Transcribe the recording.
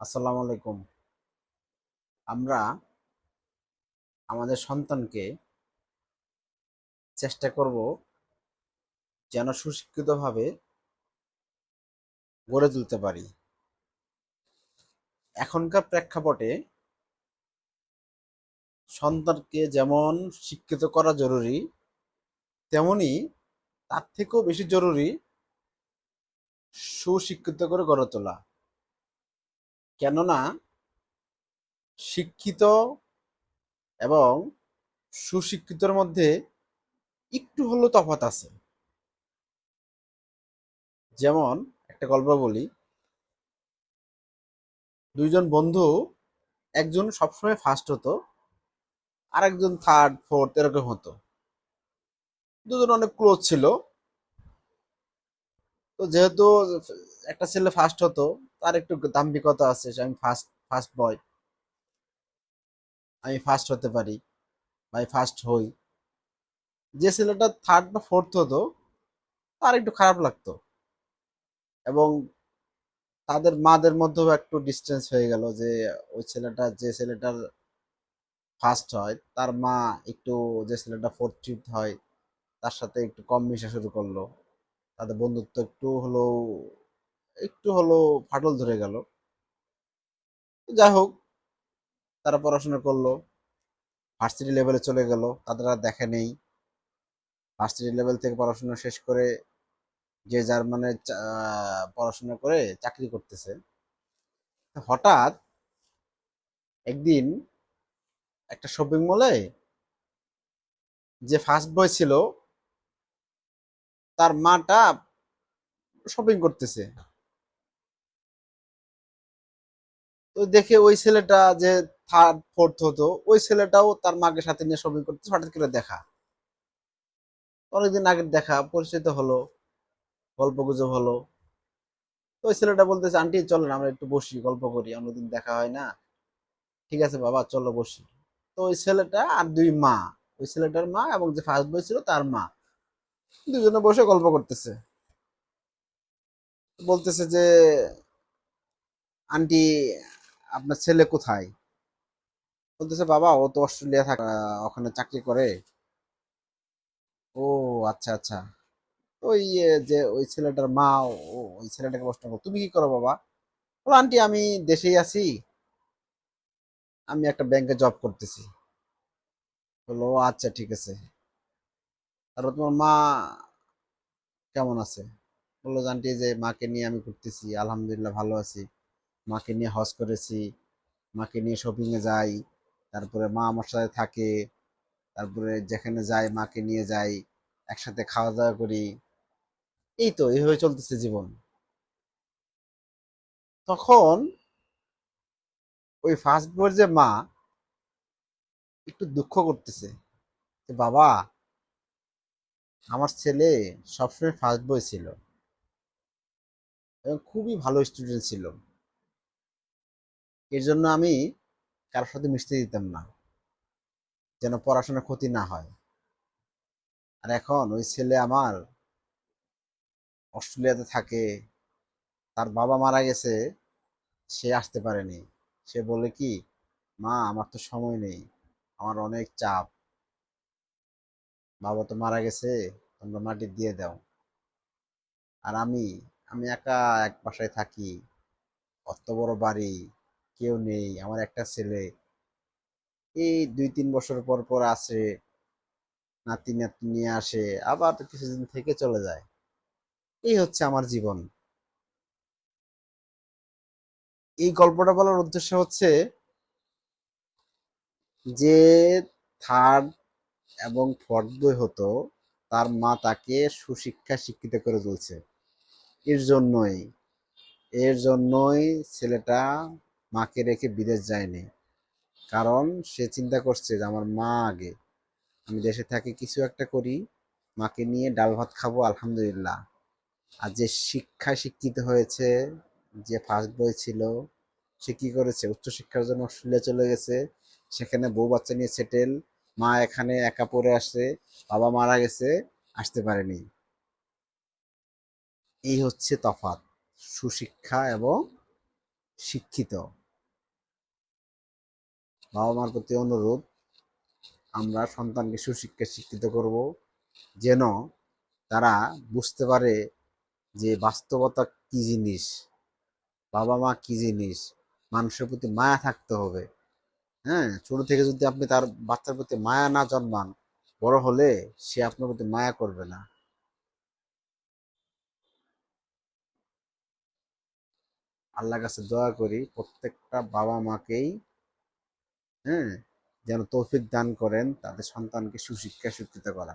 আসসালামু আলাইকুম। আমরা আমাদের সন্তানকে চেষ্টা করব যেন সুশিক্ষিতভাবে গড়ে তুলতে পারি। এখনকার প্রেক্ষাপটে সন্তানকে যেমন শিক্ষিত করা জরুরি, তেমনি তার থেকেও বেশি জরুরি সুশিক্ষিত করে গড়ে তোলা। কেননা শিক্ষিত এবং সুশিক্ষিতর মধ্যে একটু হলেও তফাৎ আছে। যেমন একটা গল্প বলি। দুইজন বন্ধু, একজন সবসময় ফার্স্ট হতো আর একজন থার্ড ফোর্থ এরকম হতো। দুজন অনেক ক্লোজ ছিল। তো যেহেতু একটা ছেলে ফার্স্ট হতো তার একটু দাম্ভিকতা আছে যে আমি ফার্স্ট ফার্স্ট বয় আমি ফার্স্ট হতে পারি বা ফার্স্ট হই। যে ছেলেটা থার্ড বা ফোর্থ হতো, তার একটু খারাপ লাগতো। এবং তাদের মাদের মধ্যেও একটু ডিস্টেন্স হয়ে গেল যে ওই ছেলেটা, যে ছেলেটার ফার্স্ট হয়, তার মা একটু যে ছেলেটা ফোর্থ ফিফথ হয়, তার সাথে একটু কম মিশা শুরু করল। তাদের বন্ধুত্ব একটু হলেও একটু হলেও ফাটল ধরে গেল। যাই হোক তারা পড়াশোনা করল ভার্সিটি লেভেলে চলে গেল, তাদের আর দেখা নেই। ভার্সিটি লেভেল থেকে পড়াশোনা শেষ করে যে যার মানে পড়াশোনা করে চাকরি করতেছে। হঠাৎ একদিন একটা শপিং মলে যে ফার্স্ট বয় ছিল, তার মাটা শপিং করতেছে। তো দেখে ওই ছেলেটা যে থার্ড ফোর্থ হতো, ওই ছেলেটাও তার মাকে সাথে নিয়ে শপিং করতেছে, হঠাৎ করে দেখা। অনেকদিন আগের দেখা, পরিচিত হলো গল্প গুজব হলো। তো ওই ছেলেটা বলতেছে, আন্টি, চলেন, আমরা একটু বসি, গল্প করি, অন্যদিন দেখা হয় না। ঠিক আছে বাবা, চলো, বসি। তো ওই ছেলেটা আর দুই মা, ওই ছেলেটার মা এবং যে ফার্স্ট বয় ছিল তার মা, দুজনে বসে গল্প করতেছে। বলতেছে যে, আন্টি আপনার ছেলে কোথায়? বলতেছে, বাবা, ও তো অস্ট্রেলিয়া থাকে ওখানে চাকরি করে। ও আচ্ছা আচ্ছা। ওই যে ওই ছেলেটার মা ওই ছেলেটাকে প্রশ্ন করো তুমি কি করো, বাবা? বলো আন্টি, আমি দেশেই আছি। আমি একটা ব্যাংকে জব করতেছি। বলল, "ও আচ্ছা ঠিক আছে। তারপর তোমার মা কেমন আছে? বলল আন্টি যে মাকে নিয়ে আমি ঘুরতেছি, আলহামদুলিল্লাহ ভালো আছি। মাকে নিয়ে হজ করেছি, মাকে নিয়ে শপিং এ যাই, তারপরে মা আমার সাথে থাকে, তারপরে যেখানে যাই মাকে নিয়ে যাই, একসাথে খাওয়া দাওয়া করি। এই তো, এইভাবে চলতেছে জীবন। তখন ওই ফার্স্ট বয়ের যে মা, একটু দুঃখ করতেছে যে, বাবা, আমার ছেলে সবসময় ফার্স্ট বই ছিল এবং খুবই ভালো স্টুডেন্ট ছিল। এর জন্য আমি কারোর সাথে মিশতে দিতাম না, যেন পড়াশোনার ক্ষতি না হয়। আর এখন ওই ছেলে আমার অস্ট্রেলিয়াতে থাকে, তার বাবা মারা গেছে, সে আসতে পারেনি। সে বলে কি, মা, আমার তো সময় নেই, আমার অনেক চাপ। বাবা তো মারা গেছে, তোমরা মাটি দিয়ে দাও। আর আমি আমি একা এক বাসায় থাকি, অত বড় বাড়ি কেউ নেই, আমার একটা ছেলে। এই দুই তিন বছর পর পর আসে নাতি নাতি নিয়ে আসে, আবার তো কিছুদিন থেকে চলে যায়। এই হচ্ছে আমার জীবন। এই গল্পটা বলার উদ্দেশ্য হচ্ছে যে থার্ড এবং ফোর্থ বই হতো, তার মা তাকে সুশিক্ষা শিক্ষিত করে তুলছে। এর জন্যই এর জন্যই ছেলেটা মাকে রেখে বিদেশ যায়নি। কারণ সে চিন্তা করছে যে আমার মা আগে। আমি দেশে থাকি, কিছু একটা করি, মাকে নিয়ে ডাল ভাত খাব, আলহামদুলিল্লাহ। আর যে শিক্ষায় শিক্ষিত হয়েছে, যে ফার্স্ট বয় ছিল, সে কি করেছে? উচ্চশিক্ষার জন্য অস্ট্রেলিয়া চলে গেছে। সেখানে বউ বাচ্চা নিয়ে সেটেল মা এখানে একা পড়ে আসে বাবা মারা গেছে, আসতে পারেনি। এই হচ্ছে তফাৎ। সুশিক্ষা এবং শিক্ষিত। বাবা মার প্রতি অনুরোধ, আমরা সন্তানকে সুশিক্ষায় শিক্ষিত করব, যেন তারা বুঝতে পারে যে বাস্তবতা কি জিনিস বাবা মা কি জিনিস, মানুষের প্রতি মায়া থাকতে হবে। হ্যাঁ ছোট থেকে যদি আপনি তার বাচ্চার প্রতি মায়া না জন্মান, বড় হলে সে আপনার প্রতি মায়া করবে না। আল্লাহর কাছে দোয়া করি, প্রত্যেকটা বাবা মাকেই হ্যাঁ? যেন তৌফিক দান করেন তাদের সন্তানকে সুশিক্ষা শিক্ষিত করা।